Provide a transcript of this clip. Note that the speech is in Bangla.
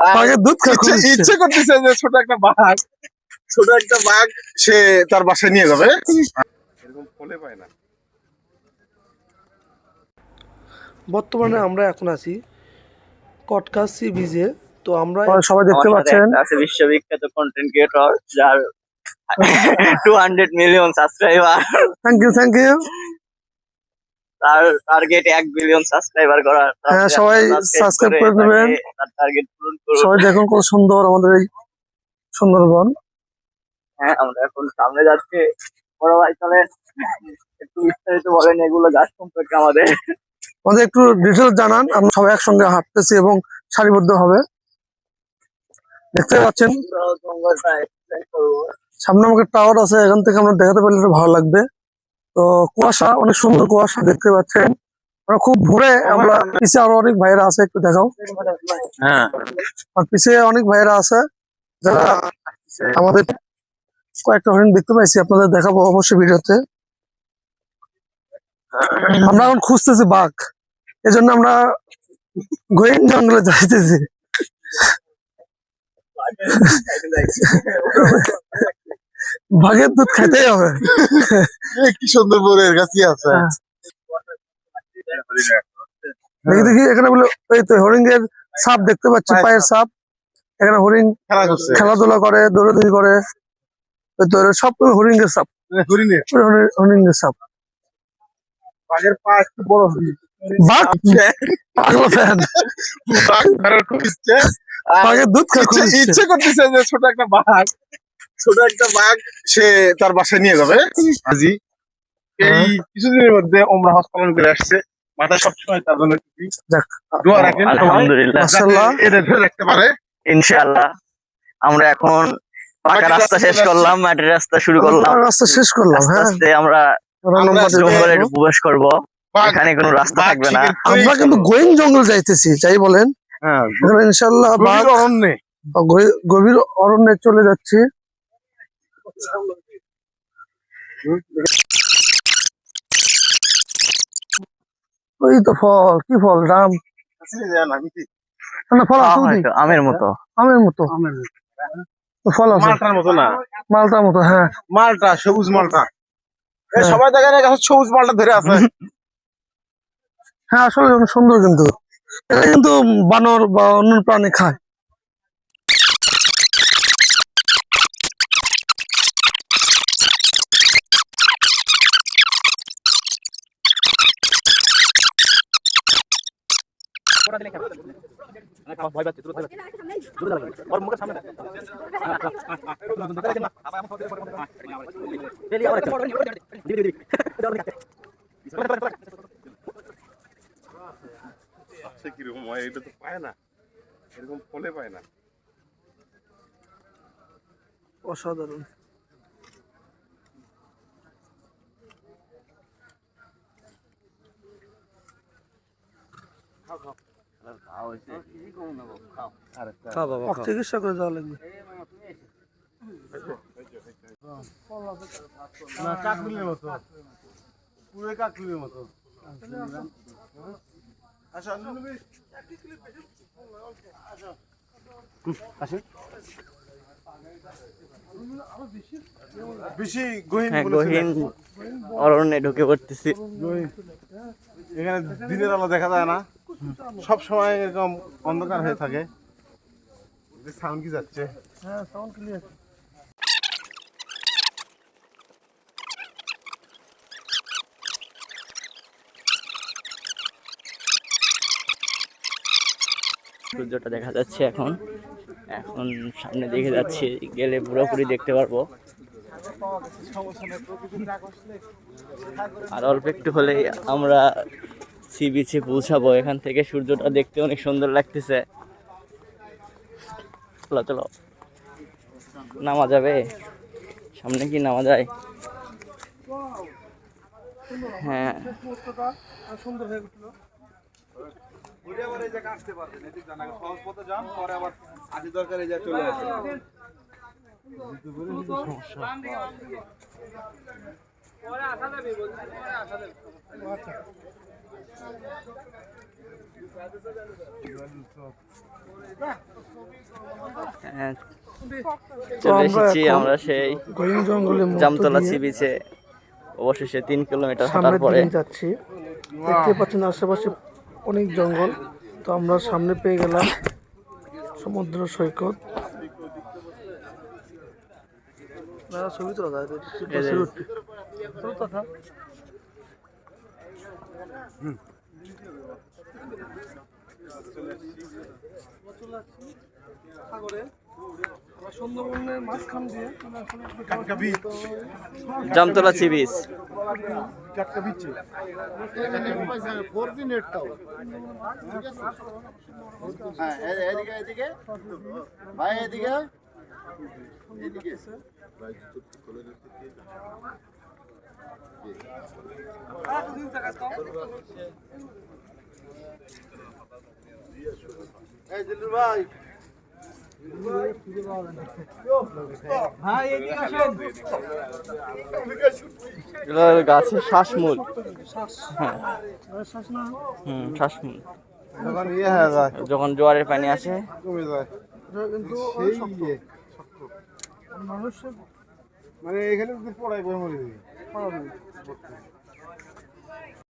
বাঘের দুধ খায় ইচ্ছে ইচ্ছে করতেছে যে ছোট একটা বাঘ ছোট একটা বাঘ সে তার বাসায় নিয়ে যাবে। এরকম ফলে পায় না। বর্তমানে আমরা এখন আছি কটকা সি বিচে তো আমরা সবাই দেখতে পাচ্ছেন। আছে বিশ্ববিখ্যাত কন্টেন্ট ক্রিয়েটর যার two hundred million subscriber thank you thank you তার টার্গেট এক বিলিয়ন সাবস্ক্রাইবার করার হ্যাঁ, সবাই subscribe করে দেবেন। তার টার্গেট পূরণ করুন সবাই দেখুন কত সুন্দর আমাদের এই সুন্দরবন। হ্যাঁ আমরা এখন সামনে যাচ্ছি। বড় ভাই চলে একটু বিস্তারিত বলেন এগুলো গাছ সম্পর্কে আমাদের। আমাদের একটু ডিটেলস জানান আমরা সবাই একসঙ্গে হাঁটতেছি এবং সারিবদ্ধ হবে। দেখতে পাচ্ছেন সামনে আমাকে টাওয়ার আছে এখান থেকে আমরা দেখাতে পারলে ভালো লাগবে। তো কুয়াশা অনেক সুন্দর কুয়াশা দেখতে পাচ্ছেন। আমরা খুব ভোরে আমরা পিছে আরও অনেক ভাইরা আছে একটু দেখাও। হ্যাঁ। আর পিছে অনেক ভাইরা আছে যারা আমাদের কয়েকটা হরিণ দেখতে পাইছি আপনাদের দেখাবো অবশ্যই ভিডিওতে। আমরা এখন খুঁজতেছি বাঘ এজন্য আমরা গোয়েন জঙ্গলে যাইতেছি। বাঘের দুধ খেতেই হবে। কি সুন্দর বোরের গাছই আছে। হ্যাঁ। দেখি দেখি এখানে বলে এই তো হরিণের সাপ দেখতে পাচ্ছি পায়ের সাপ। এখানে হরিণ খেলাধুলা করে দৌড়াদৌড়ি করে। ওই তো এরা সব সাপ। হরিণে হরিণের। সাপ। বাঘের পা একটু বড় বাঘ? পাগলা ফ্যান বাঘ ধরার খুব ইচ্ছে। বাঘের দুধ ইচ্ছে। ইচ্ছে করতেছে যে ছোট একটা বাঘ। ছোট একটা বাঘ সে তার বাসায় নিয়ে যাবে। আজি এই কিছুদিনের মধ্যে ওমরা পালন করে আসছে। মাথায় সবসময় তার জন্য। দোয়া রাখেন। আলহামদুলিল্লাহ। এটা ধরে রাখতে পারে। ইনশাআল্লাহ। আমরা এখন পাকা রাস্তা শেষ করলাম মাটির রাস্তা শুরু করলাম। রাস্তা শেষ করলাম আস্তে হ্যাঁ। আস্তে আমরা জঙ্গলে প্রবেশ করব। এখানে কোনো রাস্তা থাকবে না। আমরা কিন্তু গোয়েন জঙ্গল যাইতেছি যাই বলেন। হ্যাঁ। বাঘ অরণ্যে। গভীর অরণ্যে চলে যাচ্ছি। ওই তো ফল কি ফল? রাম না ফল আমের মতো। আমের মতো। ফল আছে। মালটার মতো না? মালটার মতো হ্যাঁ। মালটা সবুজ মালটা। হ্যাঁ। সবাই দেখেন গাছে সবুজ মালটা ধরে আছে। হ্যাঁ আসলে সুন্দর কিন্তু। এটা কিন্তু বানর বা অন্য প্রাণী খায়। আচ্ছা কীরকম হয়? এটা তো পায় না। এরকম ফলে পায় না। অসাধারণ। চিকিৎসা করে যাওয়া লাগবে। না কাকলির মতো। পুরো কাকলির মতো। আচ্ছা বেশি গহীন হ্যাঁ অরণ্যে ঢুকে পড়তেছি। এখানে দিনের আলো দেখা যায় না। সব সময় এরকম অন্ধকার হয়ে থাকে। সাউন্ড কি যাচ্ছে? হ্যাঁ সাউন্ড ক্লিয়ার সূর্যটা দেখা যাচ্ছে এখন। এখন সামনে দেখে যাচ্ছি গেলে পুরোপুরি দেখতে পারব। আর অল্প একটু হলেই আমরা সি বিচে পৌঁছাবো। এখান থেকে সূর্যটা দেখতে অনেক সুন্দর লাগতেছে। চলো চলো। নামা যাবে? সামনে কি নামা যায়? হ্যাঁ। তো চলে আমরা এসেছি আমরা সেই জামতলা সি বিচে। অবশেষে তিন কিলোমিটার হাঁটার পরে। যাচ্ছি। দেখতে পাচ্ছেন আশেপাশে অনেক জঙ্গল। তো আমরা সামনে পেয়ে গেলাম সমুদ্র সৈকত। ছবি তোলা দাদা এই যে। সাগরে আমরা সুন্দরবনের মাঝখান দিয়ে মানে আসলে একটু কাটকাবি জামতলা সি বিচ। হ্যাঁ এদিকে এদিকে। ভাই গাছের শ্বাসমূল হ্যাঁ শ্বাস শ্বাসমূল যখন যায় যখন জোয়ারের পানি আসে কমে যায়। কিন্তু মানুষের মানে এখানে যদি পড়াই